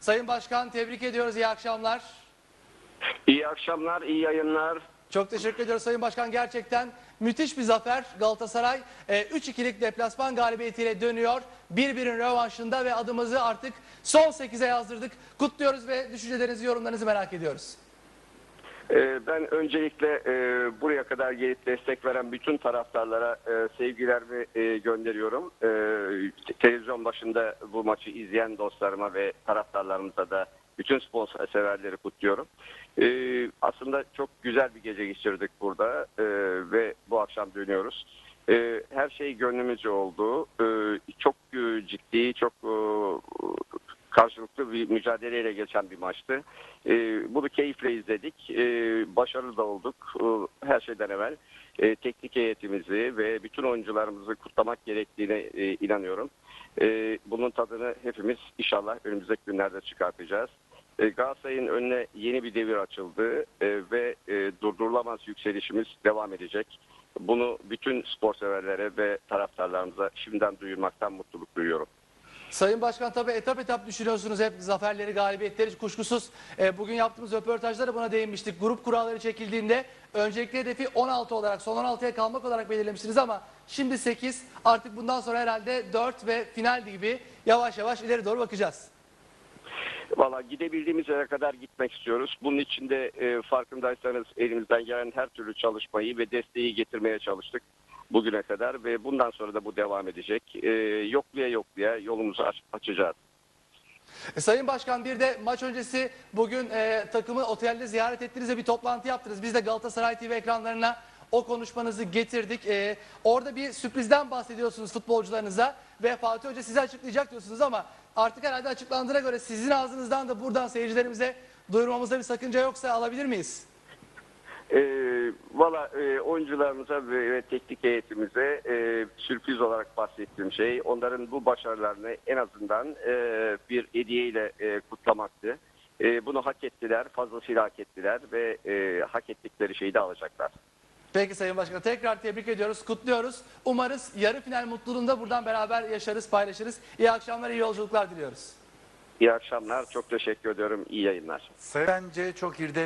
Sayın Başkan tebrik ediyoruz. İyi akşamlar. İyi akşamlar, iyi yayınlar. Çok teşekkür ediyoruz Sayın Başkan. Gerçekten müthiş bir zafer. Galatasaray e, 3-2'lik deplasman galibiyetiyle dönüyor. Birbirin rövanşında ve adımızı artık son 8'e yazdırdık. Kutluyoruz ve düşüncelerinizi, yorumlarınızı merak ediyoruz. Ee, Ben öncelikle e, buraya kadar gelip destek veren bütün taraftarlara e, sevgilerimi e, gönderiyorum. Te- Televizyon başında bu maçı izleyen dostlarıma ve taraftarlarımıza da bütün spor severleri kutluyorum. Aslında çok güzel bir gece geçirdik burada ve bu akşam dönüyoruz. Her şey gönlümüzce oldu. Çok ciddi, çok karşılıklı bir mücadeleyle geçen bir maçtı. E, bunu keyifle izledik. E, başarılı da olduk. E, her şeyden evvel e, teknik heyetimizi ve bütün oyuncularımızı kutlamak gerektiğine e, inanıyorum. E, bunun tadını hepimiz inşallah önümüzdeki günlerde çıkartacağız. E, Galatasaray'ın önüne yeni bir devir açıldı e, ve e, durdurulamaz yükselişimiz devam edecek. Bunu bütün spor severlere ve taraftarlarımıza şimdiden duyurmaktan mutluluk duyuyorum. Sayın Başkan tabii etap etap düşünüyorsunuz hep zaferleri, galibiyetleri kuşkusuz. E, bugün yaptığımız röportajda da buna değinmiştik. Grup kuralları çekildiğinde öncelikli hedefi 16 olarak, son 16'ya kalmak olarak belirlemiştiniz ama şimdi 8, artık bundan sonra herhalde 4 ve final gibi yavaş yavaş ileri doğru bakacağız. Valla gidebildiğimiz yere kadar gitmek istiyoruz. Bunun için de e, farkındaysanız elimizden gelen her türlü çalışmayı ve desteği getirmeye çalıştık bugüne kadar ve bundan sonra da bu devam edecek. E, yokluya yokluya yolumuzu aç- açacağız. E, Sayın Başkan bir de maç öncesi bugün e, takımı otelde ziyaret ettiniz ve bir toplantı yaptınız. Biz de Galatasaray TV ekranlarına o konuşmanızı getirdik. E, orada bir sürprizden bahsediyorsunuz futbolcularınıza ve Fatih Hoca size açıklayacak diyorsunuz ama artık herhalde açıklandığına göre sizin ağzınızdan da buradan seyircilerimize duyurmamızda bir sakınca yoksa alabilir miyiz? E, Valla e, oyuncularımıza ve, ve teknik heyetimize e, sürpriz olarak bahsettiğim şey onların bu başarılarını en azından e, bir hediyeyle e, kutlamaktı. E, bunu hak ettiler, fazlasıyla hak ettiler ve e, hak ettikleri şeyi de alacaklar. Peki Sayın Başkan tekrar tebrik ediyoruz, kutluyoruz. Umarız yarı final mutluluğunda buradan beraber yaşarız, paylaşırız. İyi akşamlar, iyi yolculuklar diliyoruz. İyi akşamlar, çok teşekkür ediyorum, iyi yayınlar. Bence çok irdeli